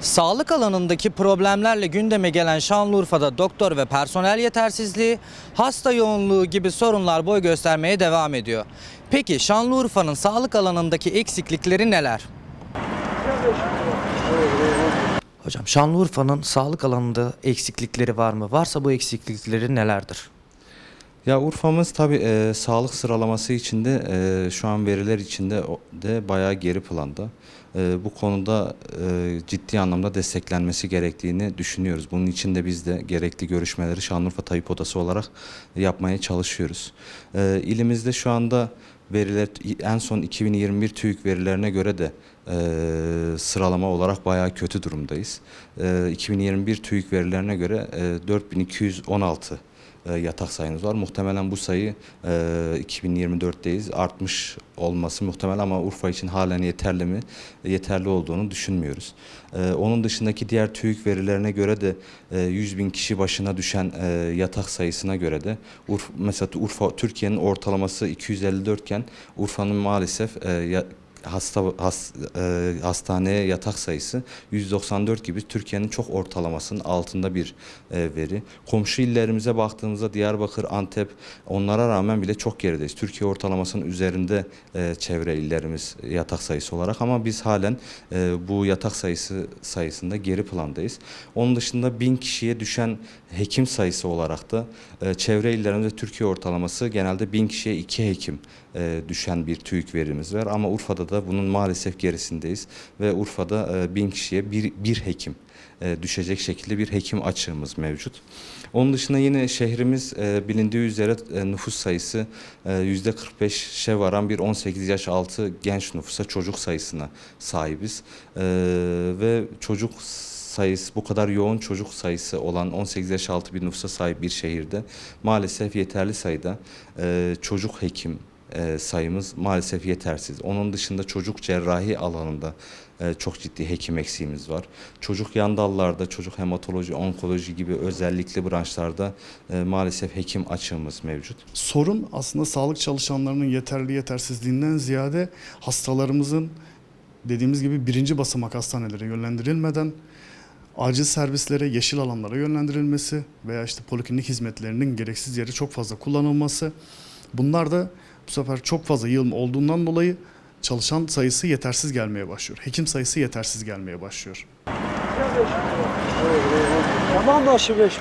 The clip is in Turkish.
Sağlık alanındaki problemlerle gündeme gelen Şanlıurfa'da doktor ve personel yetersizliği, hasta yoğunluğu gibi sorunlar boy göstermeye devam ediyor. Peki Şanlıurfa'nın sağlık alanındaki eksiklikleri neler? Hocam Şanlıurfa'nın sağlık alanında eksiklikleri var mı? Varsa bu eksiklikleri nelerdir? Ya Urfa'mız tabii e, sağlık sıralaması içinde e, şu an veriler içinde de bayağı geri planda. E, bu konuda e, ciddi anlamda desteklenmesi gerektiğini düşünüyoruz. Bunun için de biz de gerekli görüşmeleri Şanlıurfa Tabip Odası olarak yapmaya çalışıyoruz. E, ilimizde şu anda veriler en son 2021 TÜİK verilerine göre de e, sıralama olarak bayağı kötü durumdayız. E, 2021 TÜİK verilerine göre e, 4216 e, yatak sayımız var. Muhtemelen bu sayı e, 2024'teyiz. Artmış olması muhtemel ama Urfa için halen yeterli mi? Yeterli olduğunu düşünmüyoruz. E, onun dışındaki diğer TÜİK verilerine göre de e, 100 bin kişi başına düşen e, yatak sayısına göre de mesela Urfa Türkiye'nin ortalaması 254 iken Urfa'nın maalesef e, hasta has, e, hastaneye yatak sayısı 194 gibi Türkiye'nin çok ortalamasının altında bir e, veri. Komşu illerimize baktığımızda Diyarbakır, Antep onlara rağmen bile çok gerideyiz. Türkiye ortalamasının üzerinde e, çevre illerimiz yatak sayısı olarak ama biz halen e, bu yatak sayısı sayısında geri plandayız. Onun dışında bin kişiye düşen hekim sayısı olarak da e, çevre illerimizde Türkiye ortalaması genelde bin kişiye iki hekim e, düşen bir TÜİK verimiz var ama Urfa'da da bunun maalesef gerisindeyiz ve Urfa'da e, bin kişiye bir, bir hekim e, düşecek şekilde bir hekim açığımız mevcut. Onun dışında yine şehrimiz e, bilindiği üzere nüfus sayısı e, yüzde 45'e varan bir 18 yaş altı genç nüfusa çocuk sayısına sahibiz. Ve çocuk sayısı bu kadar yoğun çocuk sayısı olan 18 yaş altı bir nüfusa sahip bir şehirde maalesef yeterli sayıda çocuk hekim e, sayımız maalesef yetersiz. Onun dışında çocuk cerrahi alanında e, çok ciddi hekim eksiğimiz var. Çocuk yan dallarda, çocuk hematoloji, onkoloji gibi özellikli branşlarda e, maalesef hekim açığımız mevcut. Sorun aslında sağlık çalışanlarının yeterli yetersizliğinden ziyade hastalarımızın dediğimiz gibi birinci basamak hastanelere yönlendirilmeden acil servislere, yeşil alanlara yönlendirilmesi veya işte poliklinik hizmetlerinin gereksiz yere çok fazla kullanılması. Bunlar da bu sefer çok fazla yığılma olduğundan dolayı çalışan sayısı yetersiz gelmeye başlıyor. Hekim sayısı yetersiz gelmeye başlıyor. Tamam başı beş?